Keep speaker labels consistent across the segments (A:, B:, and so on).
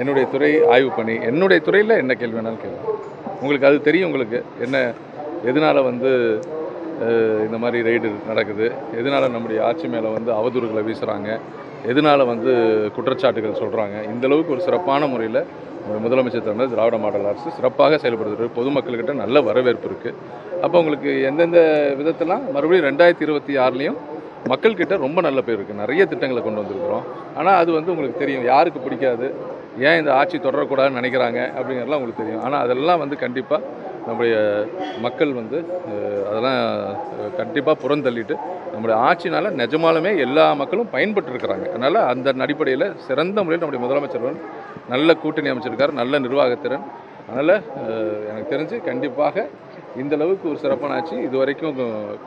A: என்னுடைய துறை ஆய்வு பண்ணி என்னுடைய துறையில் என்ன கேள்வி வேணாலும் கேள்வி உங்களுக்கு அது தெரியும் உங்களுக்கு என்ன எதனால் வந்து இந்த மாதிரி ரெய்டு நடக்குது எதனால் நம்முடைய ஆட்சி மேலே வந்து அவதூறுகளை வீசுகிறாங்க எதனால் வந்து குற்றச்சாட்டுகள் சொல்கிறாங்க இந்த அளவுக்கு ஒரு சிறப்பான முறையில் நம்முடைய முதலமைச்சர் தலைமையில் திராவிட மாடல் அரசு சிறப்பாக செயல்படுது. பொதுமக்கள்கிட்ட நல்ல வரவேற்பு இருக்குது அப்போ உங்களுக்கு எந்தெந்த விதத்தெல்லாம் மறுபடியும் ரெண்டாயிரத்தி இருபத்தி ஆறுலேயும் மக்கள்கிட்ட ரொம்ப நல்ல பேர் இருக்குது நிறைய திட்டங்களை கொண்டு வந்திருக்கிறோம். ஆனால் அது வந்து உங்களுக்கு தெரியும். யாருக்கு பிடிக்காது? ஏன் இந்த ஆட்சி தொடரக்கூடாதுன்னு நினைக்கிறாங்க அப்படிங்கிறதுலாம் உங்களுக்கு தெரியும். ஆனால் அதெல்லாம் வந்து கண்டிப்பாக நம்முடைய மக்கள் வந்து அதெல்லாம் கண்டிப்பாக புறந்தள்ளிட்டு நம்முடைய ஆட்சினால் நிஜமாலுமே எல்லா மக்களும் பயன்பட்டு இருக்கிறாங்க அதனால் அந்த அடிப்படையில் சிறந்த முறையில் நம்முடைய முதலமைச்சர் நல்ல கூட்டணி அமைச்சிருக்கார் நல்ல நிர்வாகத்திறன். அதனால் எனக்கு தெரிஞ்சு கண்டிப்பாக இந்த அளவுக்கு ஒரு சிறப்பான ஆட்சி இது வரைக்கும்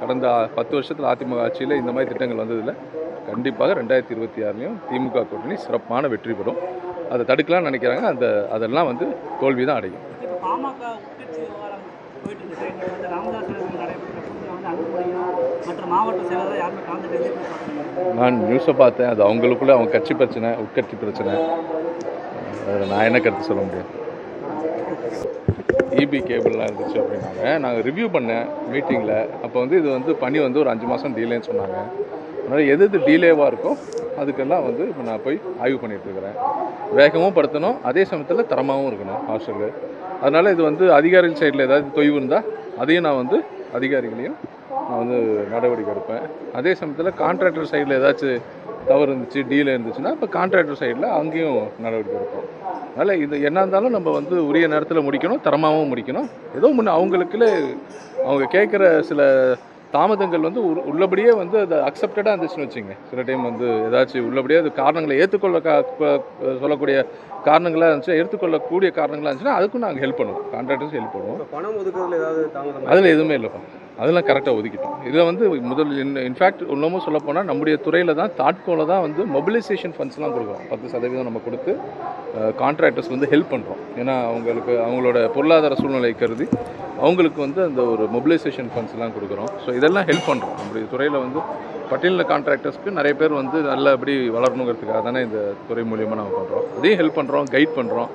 A: கடந்த பத்து வருஷத்தில் அதிமுக ஆட்சியில் இந்த மாதிரி திட்டங்கள் வந்ததில்லை. கண்டிப்பாக ரெண்டாயிரத்தி இருபத்தி ஆறுலேயும் திமுக கூட்டணி சிறப்பான வெற்றி பெறும். அதை தடுக்கலாம்னு நினைக்கிறாங்க. அந்த அதெல்லாம் வந்து தோல்வி தான் அடையும். நான் நியூஸை பார்த்தேன். அது அவங்களுக்குள்ள அவங்க கட்சி பிரச்சனை உட்கட்சி பிரச்சனை. அதில் நான் என்ன கருத்து சொல்ல முடியும்? இபி கேபிள்லாம் இருந்துச்சு அப்படின்னாங்க. நாங்கள் ரிவ்யூ பண்ணேன் மீட்டிங்கில் அப்போ வந்து இது வந்து பணி வந்து ஒரு அஞ்சு மாதம் டீலேன்னு சொன்னாங்க. அதனால் எது எது டீலேவாக இருக்கோ அதுக்கெல்லாம் வந்து இப்போ நான் போய் ஆய்வு பண்ணிட்டுருக்கிறேன் வேகமும் படுத்தணும் அதே சமயத்தில் தரமாகவும் இருக்கணும் ஹாஸ்டலு அதனால் இது வந்து அதிகாரிகள் சைடில் ஏதாவது தொய்வு இருந்தால் அதையும் நான் வந்து அதிகாரிகளையும் நான் வந்து நடவடிக்கை எடுப்பேன். அதே சமயத்தில் கான்ட்ராக்டர் சைடில் ஏதாச்சும் தவறு இருந்துச்சு டீல் இருந்துச்சுன்னா இப்போ கான்ட்ராக்டர் சைடில் அங்கேயும் நடவடிக்கை எடுப்போம். அதனால் இது என்ன இருந்தாலும் நம்ம வந்து உரிய நேரத்தில் முடிக்கணும் தரமாகவும் முடிக்கணும். ஏதோ முன்ன அவங்களுக்குள்ள அவங்க கேட்குற சில தாமதங்கள் வந்து உள்- உள்ளபடியே வந்து அது அக்செப்டடாக இருந்துச்சுன்னு வச்சுங்க. சில டைம் வந்து ஏதாச்சும் உள்ளபடியே அது காரணங்களை ஏற்றுக்கொள்ள சொல்லக்கூடிய காரணங்களாக இருந்துச்சு ஏற்றுக்கொள்ளக்கூடிய காரணங்களாக இருந்துச்சுன்னா அதுக்கும் நாங்கள் ஹெல்ப் பண்ணுவோம். கான்ட்ராக்டர்ஸ் ஹெல்ப் பண்ணுவோம்.
B: பணம் ஒதுக்குறதுல ஏதாவது தாமதம்?
A: அதில் எதுவுமே இல்லைப்பா அதெல்லாம் கரெக்டாக ஒதுக்கிட்டோம். இதில் வந்து முதல் இன்ஃபேக்ட் இன்னமும் சொல்ல போனால் நம்முடைய துறையில் தான் தாட்கோவில் தான் வந்து மொபிலைசேஷன் ஃபண்ட்ஸ்லாம் கொடுக்குறோம். பத்து சதவீதம் நம்ம கொடுத்து கான்ட்ராக்டர்ஸ் வந்து ஹெல்ப் பண்ணுறோம் ஏன்னா அவங்களுக்கு அவங்களோட பொருளாதார சூழ்நிலை கருதி அவங்களுக்கு வந்து அந்த ஒரு மொபிலைசேஷன் ஃபண்ட்ஸ்லாம் கொடுக்குறோம். ஸோ இதெல்லாம் ஹெல்ப் பண்ணுறோம் நம்முடைய துறையில் வந்து பட்டியலில் கான்ட்ராக்டர்ஸ்க்கு நிறைய பேர் வந்து நல்லபடி வளரணுங்கிறதுக்காக தானே இந்த துறை மூலியமாக நம்ம பண்ணுறோம் அதையும் ஹெல்ப் பண்ணுறோம் கைட் பண்ணுறோம்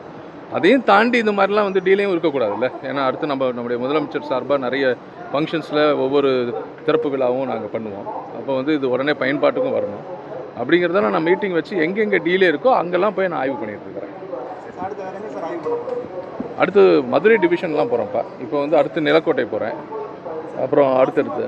A: அதையும் தாண்டி இந்த மாதிரிலாம் வந்து டீலையும் இருக்கக்கூடாதுல்ல? ஏன்னா அடுத்து நம்ம நம்முடைய முதலமைச்சர் சார்பாக நிறைய ஃபங்க்ஷன்ஸில் ஒவ்வொரு திறப்பு விழாவும் நாங்கள் பண்ணுவோம். அப்போ வந்து இது உடனே பயன்பாட்டுக்கும் வரணும். அப்படிங்கிறத நான் மீட்டிங் வச்சு எங்கெங்கே டீலே இருக்கோ அங்கெல்லாம் போய் நான் ஆய்வு பண்ணிட்டு இருக்கிறேன். அடுத்து மதுரை டிவிஷன்லாம் போகிறோம்ப்பா இப்போ வந்து அடுத்து நிலக்கோட்டை போகிறேன் அப்புறம் அடுத்தடுத்து.